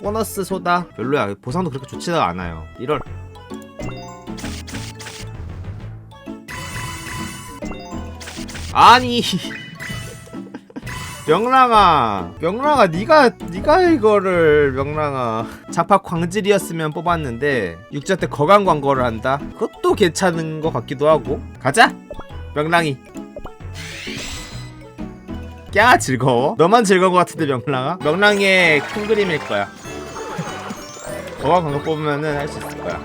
보너스 소다. 별로야. 보상도 그렇게 좋지가 않아요. 1월. 아니. 명랑아. 명랑아 네가 네가 이거를 명랑아. 자파 광질이었으면 뽑았는데 육자 때 거강 광고를 한다? 그것도 괜찮은 것 같기도 하고. 가자. 명랑이 야 즐거워? 너만 즐거운 것 같은데 명랑아? 명랑의 큰 그림일 거야. 거강 광고 뽑으면은 할 수 있을 거야.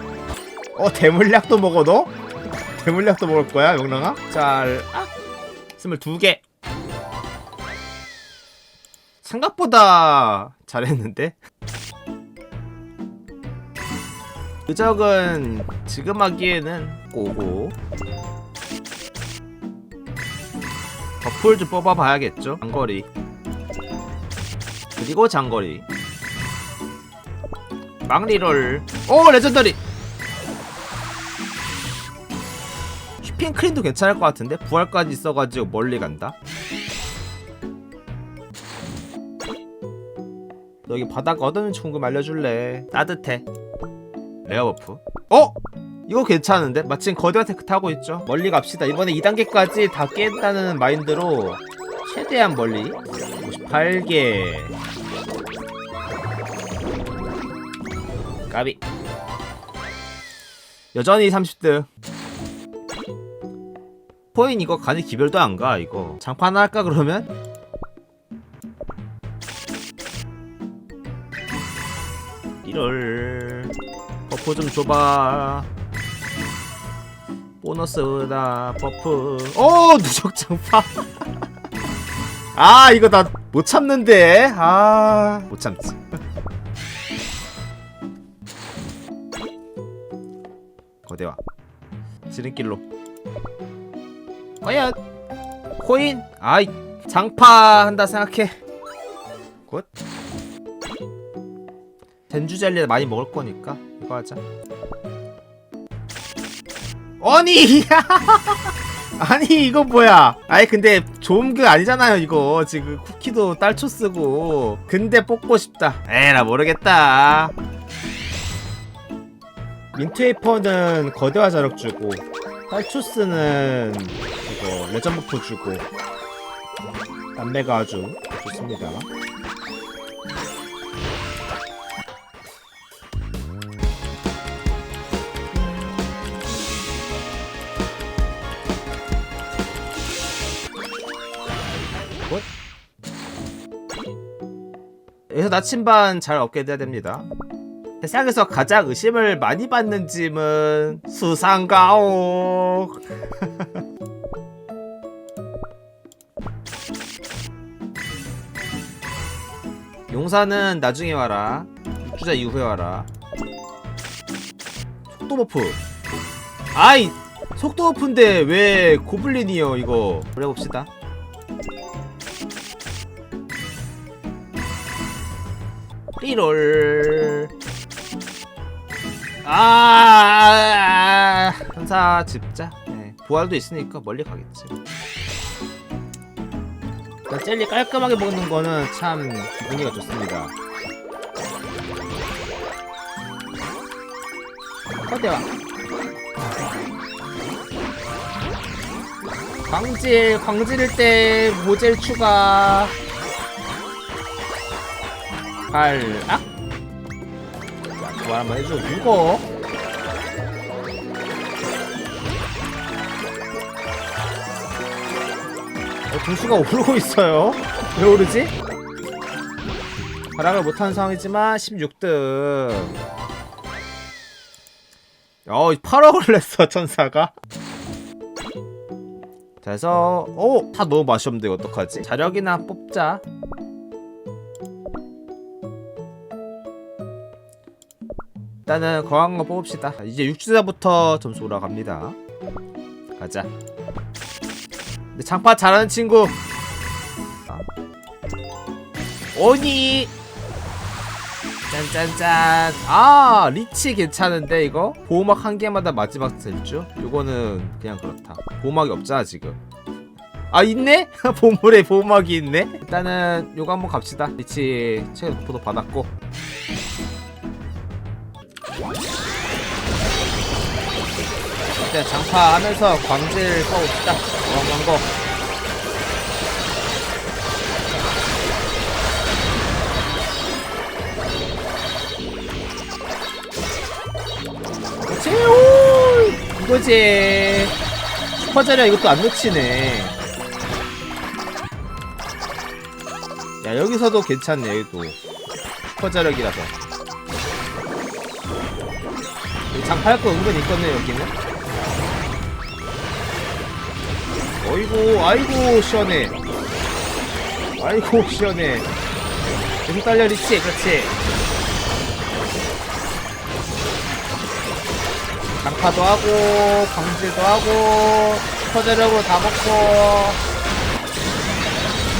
어 대물약도 먹어 너? 대물약도 먹을 거야 명랑아? 잘 아, 스물두 개. 생각보다 잘했는데? 의적은 지금 하기에는 꼬고 좀 뽑아봐야겠죠? 장거리. 그리고 장거리. 막리롤. 오 레전더리! 휘핑크림도 괜찮을 것 같은데? 부활까지 있어가지고 멀리 간다? 너 여기 바닥 얻어는 궁금 알려줄래? 따뜻해. 레어 버프. 어? 이거 괜찮은데? 마침 거대한 테크 타고 있죠. 멀리 갑시다. 이번에 2단계까지 다 깬다는 마인드로 최대한 멀리. 58개. 까비. 여전히 30등 포인 이거 간이 기별도 안 가 이거. 장판 할까 그러면? 이럴 버프 좀 줘봐 보너스다 버프. 오 누적 장파. 아 이거 나 못 참는데. 아 못 참지. 거대와 지름길로. 과연 코인? 아이 장파 한다 생각해. 굿 덴주 젤리 많이 먹을 거니까 이거 하자. 아니 아니 이거 뭐야? 아니 근데 좋은 거 아니잖아요 이거 지금 쿠키도 딸초 쓰고 근데 뽑고 싶다. 에라 모르겠다. 민트웨이퍼는 거대화 자력 주고 딸초스는 이거 레전 버프 주고 남매가 아주 좋습니다. 여기서 나침반 잘 얻게 돼야 됩니다. 세상에서 가장 의심을 많이 받는 짐은 수상가옥. 용사는 나중에 와라. 육주자 이후에 와라. 속도 버프. 아이 속도 버프인데 왜 고블린이요 이거. 그래 봅시다. 리롤 아 현사 집자? 네. 부활도 있으니까 멀리 가겠지. 일단 젤리 깔끔하게 먹는 거는 참 기분이가 좋습니다. 어디와 광질 광질일 때 모젤 추가 발악? 자, 부활 한번 해줘. 이거. 어, 등수가 오르고 있어요. 왜 오르지? 발악을 못하는 상황이지만 16등. 어 8억을 냈어 천사가. 자 해서 오 다 너무 맛이 없는데 어떡하지? 자력이나 뽑자 일단은 거한 거 뽑읍시다. 이제 6주자부터 점수 올라갑니다. 가자. 근데 장파 잘하는 친구. 아. 오니. 짠짠짠. 아 리치 괜찮은데 이거 보호막 한 개마다 마지막 될줄. 요거는 그냥 그렇다. 보호막이 없잖아 지금. 아 있네? 보물에 보호막이 있네. 일단은 요거 한번 갑시다. 리치 최고 도포도 받았고. 일단 장파하면서 광질 써봅시다. 왕광거. 그렇지, 오! 이거지. 슈퍼자리야 이것도 안 놓치네. 야, 여기서도 괜찮네, 여기도. 슈퍼자력이라서. 장파할 거 은근 있겠네, 여기는. 어이구, 아이고, 시원해. 아이고, 시원해. 계속 달려있지? 그렇지. 장파도 하고, 광질도 하고, 슈퍼자력으로 다 먹고.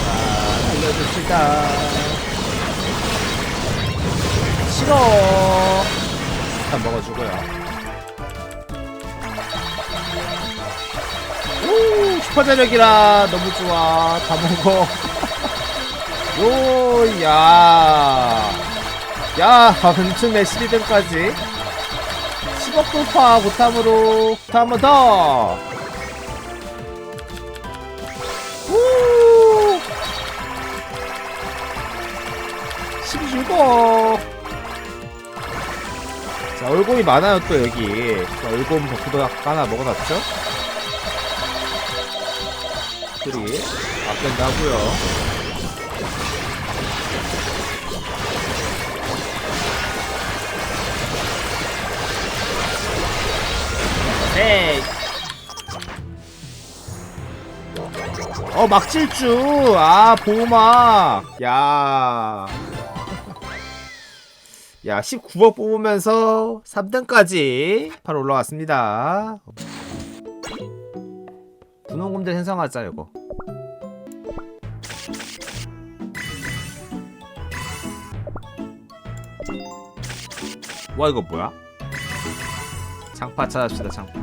자, 달려줍시다. 싫어. 일단 먹어주고요. 오, 슈퍼자력이라 너무 좋아. 다 먹어. 요, 야. 야, 은춤에 12등까지. 10억 돌파 고탐으로 한번 더. 우! 16억. 자, 얼곰이 많아요, 또 여기. 자, 얼곰 버프도 하나 먹어놨죠? 아껴다 하고요. 네. 어 막질주 아 보호막 야. 야 19억 뽑으면서 3등까지 바로 올라왔습니다. 분홍곰들 생성하자 이거. 와 이거 뭐야? 장파 찾읍시다 장파.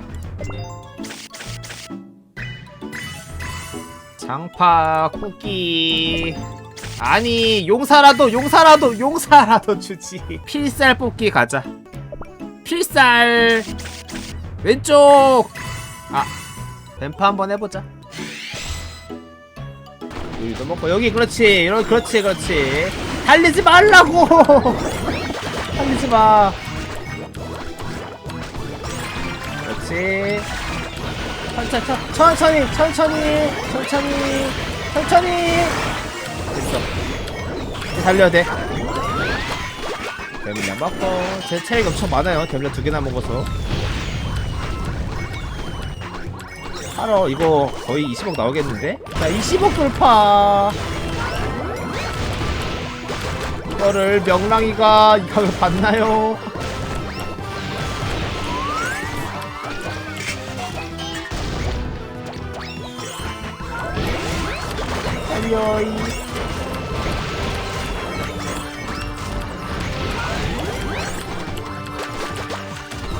장파 쿠키. 아니 용사라도 용사라도 용사라도 주지. 필살 뽑기 가자. 필살. 왼쪽. 아 뱀파 한번 해보자. 여기도 먹고 여기 그렇지. 이런 그렇지 그렇지. 달리지 말라고! 달리지 마. 그렇지. 천천히 천천히 천천히 천천히 천천히. 됐어. 이제 달려야 돼. 데밀려 먹고. 제 체력이 엄청 많아요. 데밀려 두 개나 먹어서 팔어 이거 거의 20억 나오겠는데? 자 20억 돌파 이거를 명랑이가 이걸 봤나요? 달려이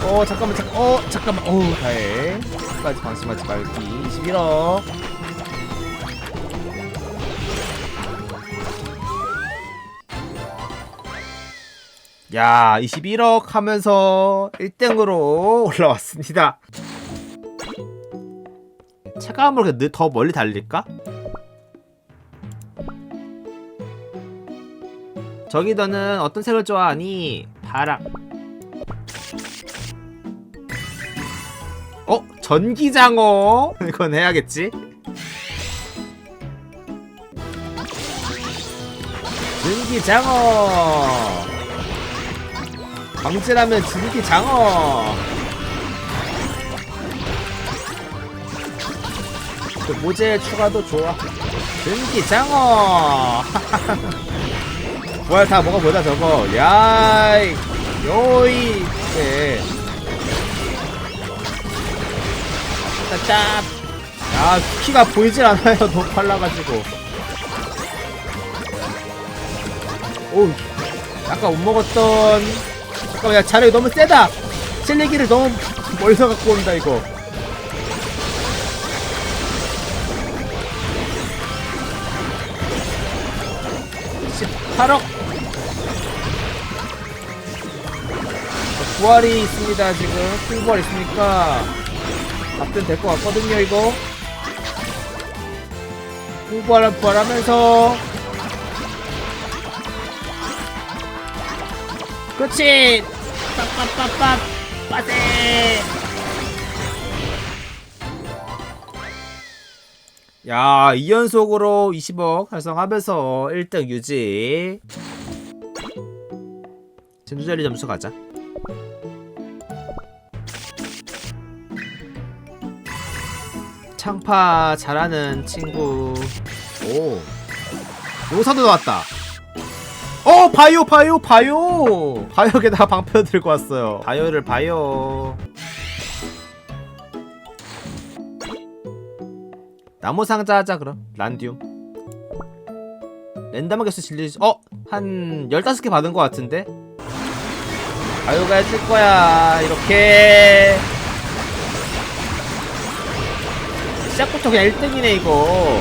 어 잠깐만 잠깐 어 잠깐만. 어우 다해 끝까지 방심하지 말기. 21억. 야 21억 하면서 1등으로 올라왔습니다. 체감으로 더 멀리 달릴까? 저기 너는 어떤 색을 좋아하니? 파랑 어? 전기장어? 이건 해야겠지? 전기장어 광질하면 전기장어 그 모재 추가도 좋아 전기장어 부활 다 먹어보자 저거 야이 요이 네. 짭짭 야 키가 보이질 않아요. 너무 빨라가지고. 오우 아까 못 먹었던 잠깐만 야 자력이 너무 세다. 실리기를 너무 멀리서 갖고 온다 이거. 18억? 부활이 있습니다 지금. 큰 부활 있으니까 답변 될 것 같거든요 이거. 큰 부활 부활하면서. 그렇지! 빡빡빡빡! 빠세! 야 2연속으로 20억 달성하면서 1등 유지. 진주젤리 점수 가자 창파 잘하는 친구. 오. 용사도 나왔다. 어 바이오 바이오 바이오! 바이오에다가 방패 들고 왔어요. 바이오를 바이오. 나무 상자 하자 그럼. 란디움 랜덤하게 수 질리 어? 한 15개 받은 것 같은데? 바이오가 해줄 거야 이렇게 시작부터 그냥 1등이네 이거.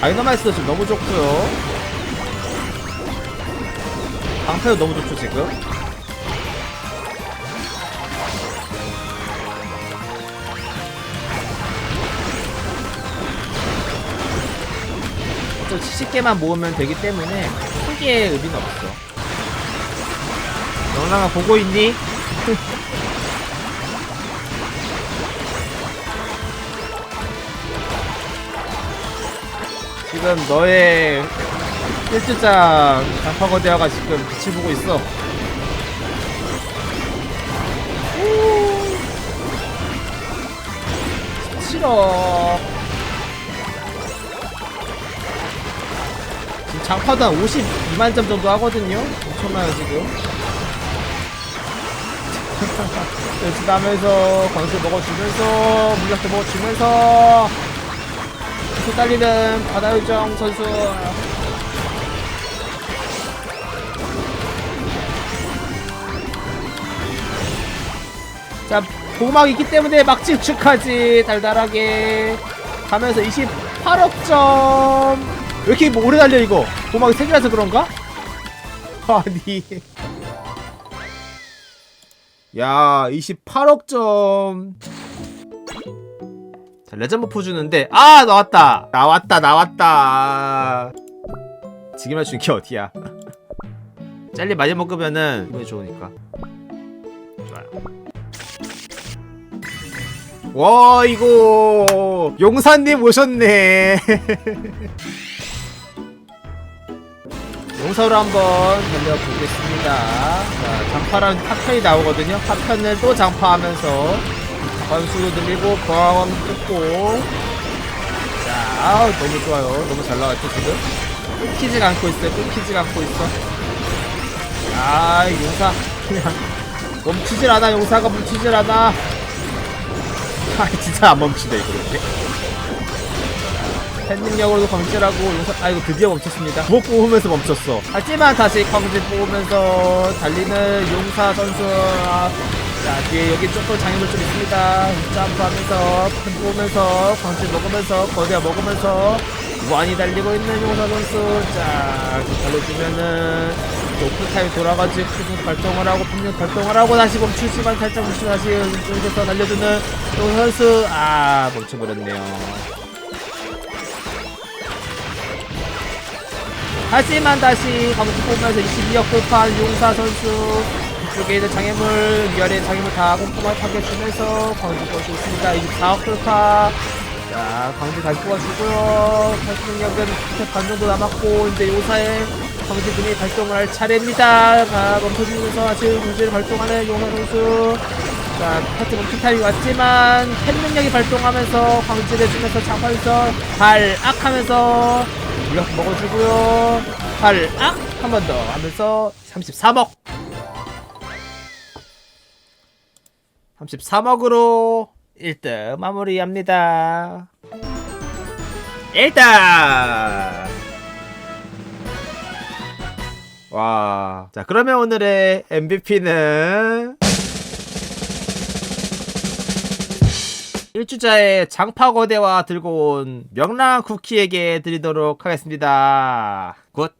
다이너마이스도 지금 너무 좋고요. 방패도 너무 좋죠 지금? 좀 70개만 모으면 되기 때문에 크게 의미는 없어. 영랑아 보고 있니? 지금 너의 1주장 장파거대화가 지금 빛을 보고 있어. 오. 싫어. 지금 장파도 한 52만 점 정도 하거든요? 엄청나요 지금? 열심히 하면서 광수 먹어주면서 물약도 먹어주면서 계속 달리는 바다요정 선수. 자 보막 있기 때문에 막지 축하지. 달달하게 가면서 28억 점. 왜 이렇게 뭐 오래 달려 이거? 보막이 3개라서 그런가? 아니. 야 28억 점. 자, 레전드 포 주는데 아 나왔다. 나왔다 나왔다. 지금 있는 게 어디야? 젤리 많이 먹으면은 기분이 좋으니까. 좋아요. 와 이거. 용사님 오셨네. 용사로 한번 달려보겠습니다. 자 장파랑 파편이 나오거든요. 파편을 또 장파하면서 관수도 늘리고 보항 뜯고. 자 아우, 너무 좋아요. 너무 잘 나왔죠 지금? 끊기지가 않고 있어요. 끊기지가 않고 있어. 아 용사. 그냥 멈추질 않아. 용사가 멈추질 않아. 아 진짜 안 멈추네 이거 이렇게. 팬능력으로도 광질하고 용사 아 이거 드디어 멈췄습니다. 부엌 뽑으면서 멈췄어. 하지만 다시 광질 뽑으면서 달리는 용사 선수. 아, 자 뒤에 여기 조금 장애물 좀 있습니다. 점프하면서 팬 뽑으면서 광질 먹으면서 거대화 먹으면서 무한히 달리고 있는 용사 선수. 자 달려주면은 오프타임 돌아가지고 풍력 발동을 하고 풍력 발동을 하고 다시 멈추지만 살짝 멈추고 다시 여기서 날려주는 용사 선수. 아 멈춰버렸네요. 하지만 다시 가부터 뽑으면서 22억 돌파한 용사 선수. 이 쪽에 있는 장애물 위아래 장애물 다 꼼꼼하게 파괴해주면서 광주 볼수 있습니다. 24억 돌파. 자 광주 다시 뽑아주고요. 밑에 반 정도 남았고 이제 요사의 광주군이 발동을 할 차례입니다. 자 멈춰주면서 아직 광주를 발동하는 용사 선수. 자 파트 멈춘 타임이 왔지만 팬 능력이 발동하면서 광주를 해주면서 장판에서 발악 하면서 물약 먹어주고요. 발악 한 번 더 하면서 33억. 33억으로 1등 마무리합니다. 일단 와. 자, 그러면 오늘의 MVP는 1주자의 장파거대와 들고 온 명랑 쿠키에게 드리도록 하겠습니다. 굿.